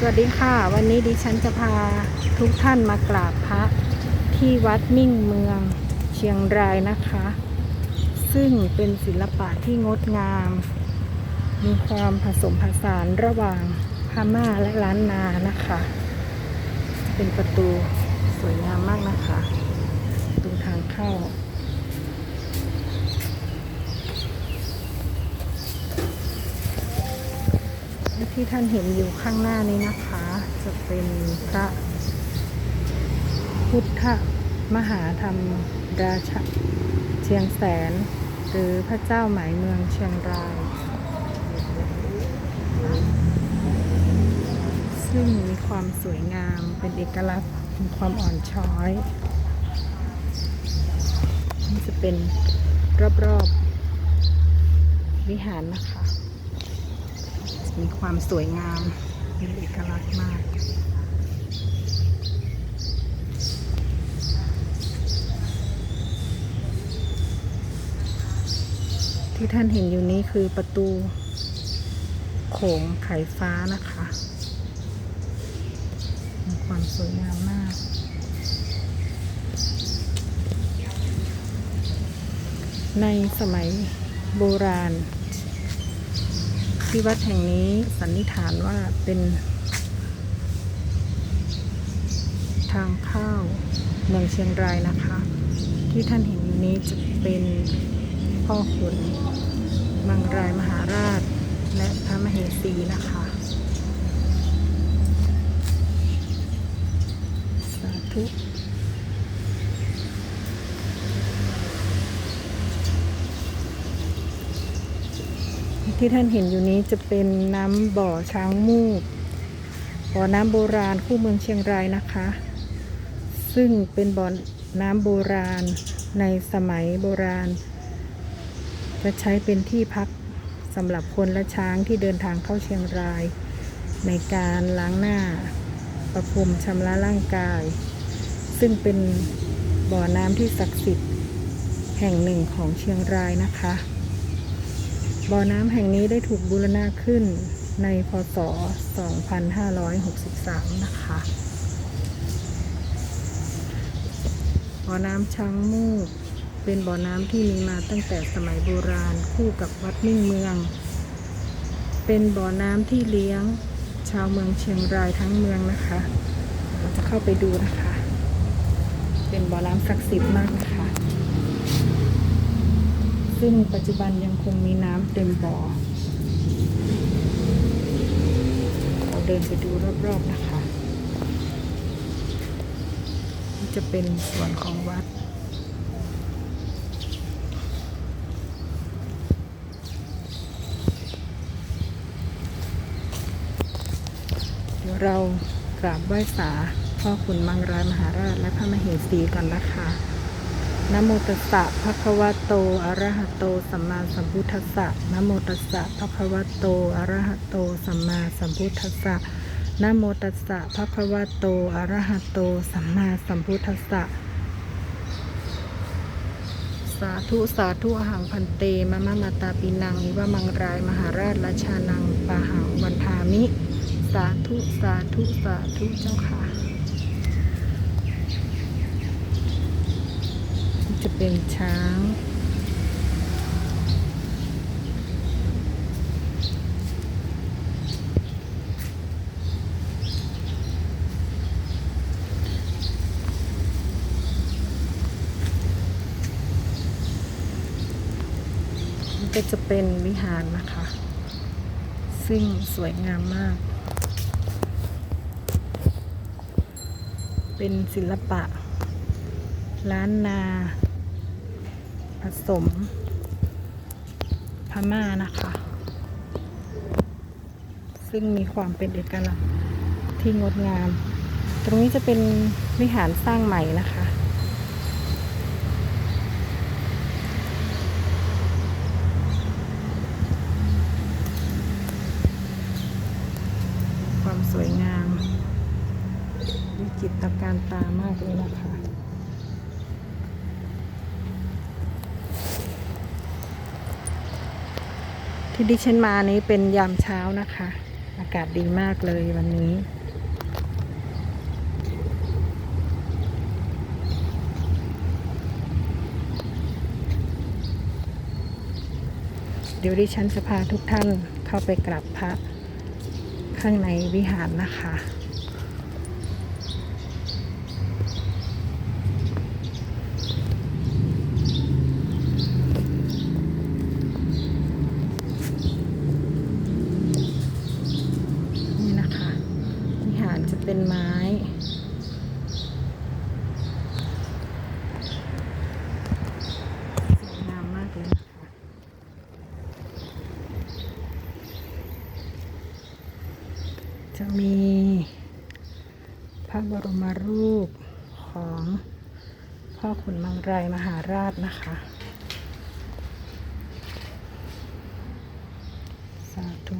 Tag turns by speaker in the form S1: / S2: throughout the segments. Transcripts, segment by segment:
S1: สวัสดีค่ะ วันนี้ดิฉันจะพาทุกท่านมากราบพระที่วัดมิ่งเมืองเชียงรายนะคะ ซึ่งเป็นศิลปะที่งดงาม มีความผสมผสานระหว่างพม่าและล้านนานะคะ เป็นประตูสวยงามมากนะคะ ตรงทางเข้า ที่ท่านเห็นอยู่ข้างหน้านี้นะคะ จะเป็นพระพุทธมหาธรรมราชเชียงแสน หรือพระเจ้าหมายเมืองเชียงราย ซึ่งมีความสวยงามเป็นเอกลักษณ์มีความอ่อนช้อยนี่จะเป็นรอบๆวิหารนะคะ มีความสวยงามเป็นเอกลักษณ์มาก ที่ท่านเห็นอยู่นี้คือประตูโขงไขฟ้านะคะ มีความสวยงามมากในสมัยโบราณ ที่วัดแห่งนี้สันนิษฐานว่าเป็น ทางเข้าเมืองเชียงรายนะคะ ที่ท่านเห็นอยู่นี้จะเป็นพ่อขุนมังรายมหาราช และพระมเหสีนะคะสาธุ ที่ท่านเห็นอยู่นี้จะเป็นน้ำบ่อช้างมูกบ่อน้ำโบราณคู่เมืองเชียงรายนะคะ ซึ่งเป็นบ่อน้ำโบราณในสมัยโบราณ จะใช้เป็นที่พักสำหรับคนและช้างที่เดินทางเข้าเชียงราย ในการล้างหน้า ประพรมชำระร่างกาย ซึ่งเป็นบ่อน้ำที่ศักดิ์สิทธิ์แห่งหนึ่งของเชียงรายนะคะ บ่อน้ำแห่งนี้ได้ถูกบูรณะขึ้นในพศ 2563 นะคะ บ่อน้ำช้างมูก เป็นบ่อน้ำที่มีมาตั้งแต่สมัยโบราณคู่กับวัดมิ่งเมือง เป็นบ่อน้ำที่เลี้ยงชาวเมืองเชียงรายทั้งเมืองนะคะ เราจะเข้าไปดูนะคะ เป็นบ่อน้ำศักดิ์สิทธิ์มากนะคะ ซึ่งปัจจุบันยังคงมีน้ำเต็มบ่อเราเดินไปดูรอบๆนะคะ จะเป็นส่วนของวัดเดี๋ยวเรากราบไหว้สาพ่อขุนมังรายมหาราชและพระมเหสีก่อนนะคะ นะโมตัสสะภะคะวะโต อะระหะโต สัมมาสัมพุทธัสสะนะโมตัสสะภะคะวะโต อะระหะโต สัมมาสัมพุทธัสสะนะโมตัสสะภะคะวะโต อะระหะโต สัมมาสัมพุทธัสสะ สาธุ สาธุอหังพันเต มะมะมาตาปินังอิวะมังราย มหาราชราชานังปาหังวันทามิ สาธุ สาธุ สาธุ เจ้าค่ะ จะเป็นช้าง ก็จะเป็นวิหารนะคะ ซึ่งสวยงามมาก เป็นศิลปะล้านนา ผสมพม่านะคะ ซึ่งมีความเป็นเอกลักษณ์ที่งดงาม ตรงนี้จะเป็นวิหารสร้างใหม่นะคะความสวยงามวิจิตรการตามากเลยนะคะ ที่ดิฉันมานี้เป็นยามเช้านะคะ อากาศดีมากเลยวันนี้ เดี๋ยวดิฉันจะพาทุกท่านเข้าไปกราบพระข้างในวิหารนะคะ นี่นะคะ วิหารจะเป็นไม้ สวยงามมากเลยนะคะ จะ มีพระบรมรูปของพ่อขุนมังรายมหาราชนะคะ สาธุ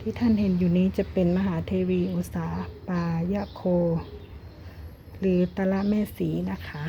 S1: ที่ท่านเห็นอยู่นี้จะเป็นมหาเทวีอุษาปายะโค หรือตะละแม่สีนะคะ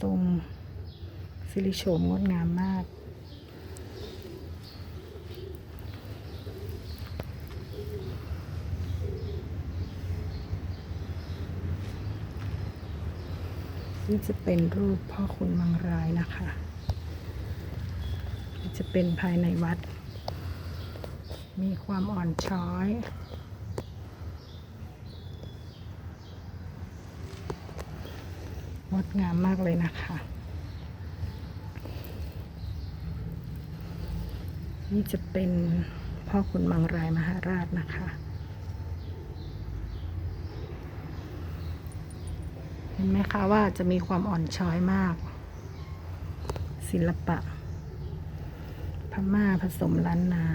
S1: ทรงสิริโฉมงดงามมาก นี่จะเป็นรูปพ่อคุณมังรายนะคะนี่จะเป็นภายในวัด มีความอ่อนช้อยงดงามมากเลยนะคะ นี่จะเป็นพ่อคุณมังรายมหาราชนะคะ ห็นไหมคะว่าจะมีความอ่อนช้อยมาก ศิลปะ พม่าผสมล้านนา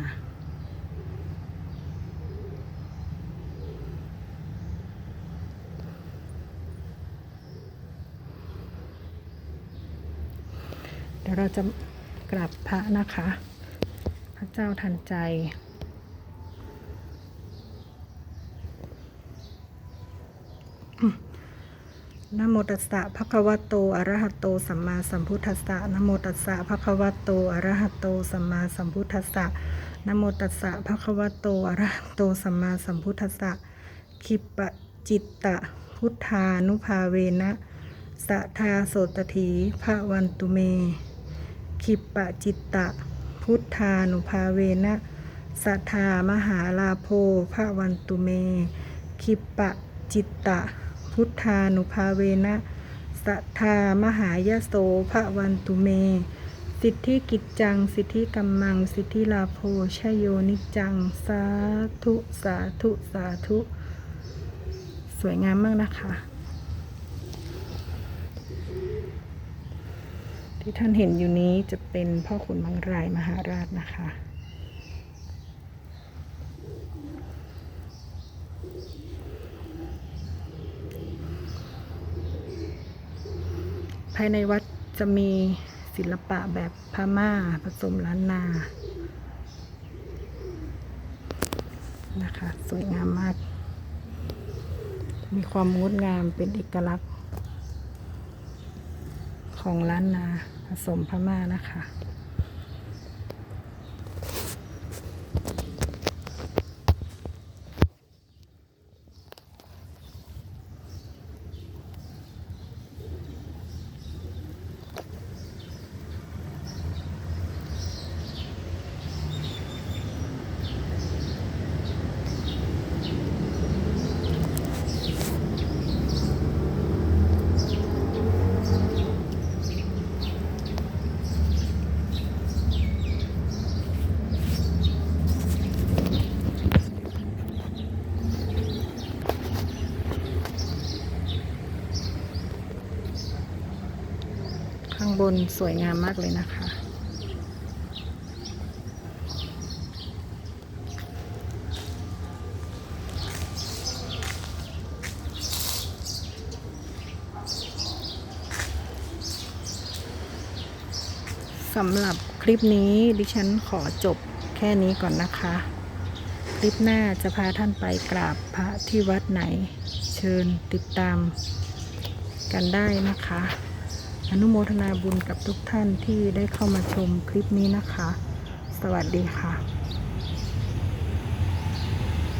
S1: เดี๋ยวเราจะกราบพระนะคะ พระเจ้าทันใจ นโมตัสสะภะคะวะโตอะระหะโตสัมมาสัมพุทธัสสะนโมตัสสะภะคะวะโตอะระหะโตสัมมาสัมพุทธัสสะนโมตัสสะภะคะวะโตอะระหะโตสัมมาสัมพุทธัสสะคิปะจิตตะพุทธานุภาเวนะสัทาโสตถีภะวันตุเม คิปะจิตตะ พุทธานุภาเวนะสัทธามหาลาโภภะวันตุเม คิปะจิตตะ พุทธานุภาเวนะสัทธามหายโสภะวันตุเม สิทธิกิจจัง สิทธิกัมมัง สิทธิลาโภชยโยนิจัง สาธุ สาธุ สาธุ สวยงามมากนะคะ ที่ท่านเห็นอยู่นี้จะเป็นพ่อขุนมังรายมหาราชนะคะ ภายในวัดจะมีศิลปะแบบพม่าผสมล้านนานะคะ สวยงามมาก มีความงดงามเป็นเอกลักษณ์ ของล้านนาผสมพม่านะคะ ข้างบนสวยงามมากเลยนะคะ สำหรับคลิปนี้ดิฉันขอจบแค่นี้ก่อนนะคะ คลิปหน้าจะพาท่านไปกราบพระที่วัดไหน เชิญติดตามกันได้นะคะ อนุโมทนาบุญกับทุกท่านที่ได้เข้ามาชมคลิปนี้นะคะ สวัสดีค่ะ